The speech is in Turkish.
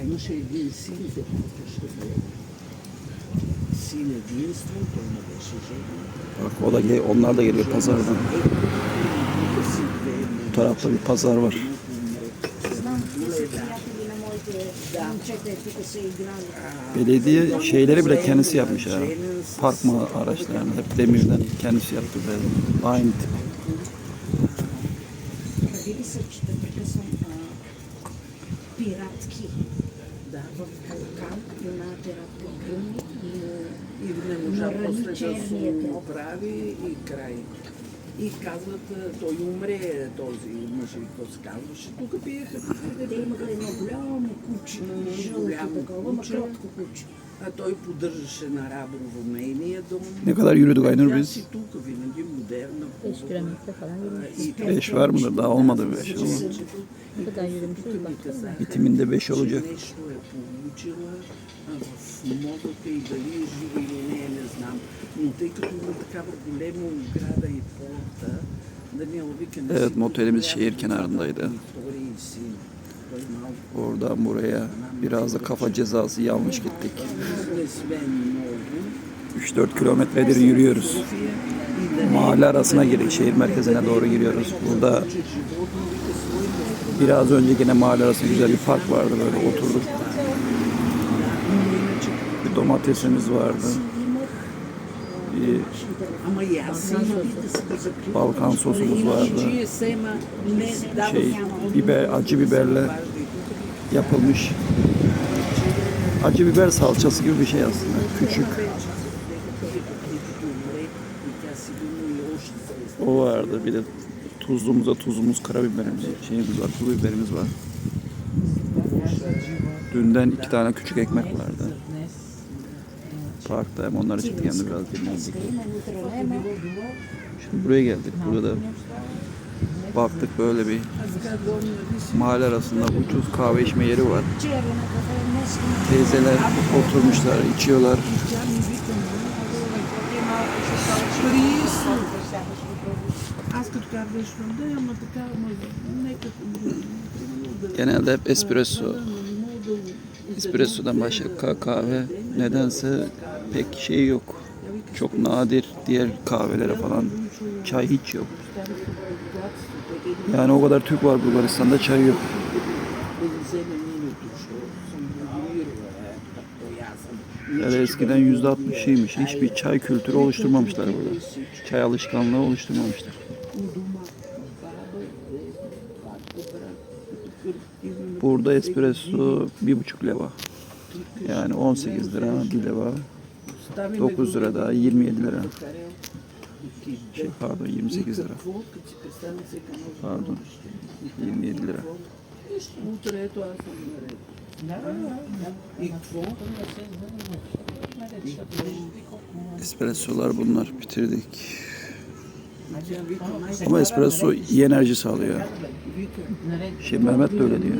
najviše jedinstvice zato što je sin jedinstven, to ima veće žene. Bak o da gel, onlar da geliyor pazardan. Bu tarafta bir pazar var. Belediye şeyleri bile kendisi yapmış ha. Park mı araçlarını hep demirden kendisi yaptı böyle. Aynı tip. Bili so piratki. Да, в Балкан една пиратка гръмни и И не можа после да се оправи и край. И казват, а, той умре, този мъж, и какво се казваше. Тук пиеха. те имаха едно голямо куче, Голямо куче. кротко куче. А той поддържаше на Раброво нейния дом. Ne kadar yürüdük Aynur biz? тук. 5 kilometre falan yürümüşüz. 5 var mıdır? Daha olmadı 5 ama. Ne kadar yürümüşüz baktın? Bitiminde 5 olacak. Evet motelimiz şehir kenarındaydı. Oradan buraya biraz da kafa cezası yanlış gittik. 3-4 kilometredir yürüyoruz. Mahalle arasına girdik, şehir merkezine doğru giriyoruz. Burada biraz önce yine mahalle arası güzel bir park vardı böyle oturduk. Bir domatesimiz vardı. Bir Balkan sosumuz vardı. Şey, biber, acı biberle yapılmış acı biber salçası gibi bir şey aslında. Küçük o vardı. Bir de tuzluğumuza tuzumuz, karabiberimiz, şeyimiz var, pul biberimiz var. Dünden iki tane küçük ekmek vardı. Parkta hem onlar için hem de biraz dinlendik. Şimdi buraya geldik. Burada baktık böyle bir mahalle arasında ucuz kahve içme yeri var. Teyzeler oturmuşlar, içiyorlar. Χρήστο. Άσχετο καρδέσου, δεν άμα το κάνουμε. Genelde hep espresso. Espresso'dan başka kahve nedense pek şey yok. Çok nadir diğer kahvelere falan çay hiç yok. Yani o kadar Türk var Bulgaristan'da çay yok. Yani eskiden yüzde altmışıymış. Hiçbir çay kültürü oluşturmamışlar burada. Çay alışkanlığı oluşturmamışlar. Burada espresso bir buçuk leva. Yani 18 lira bir leva. 9 lira daha 27 lira. Şey, pardon 28 lira. Pardon 27 lira utreto a Sangare. Espressolar bunlar. Bitirdik. Ama espresso iyi enerji sağlıyor. Şey Mehmet de öyle diyor.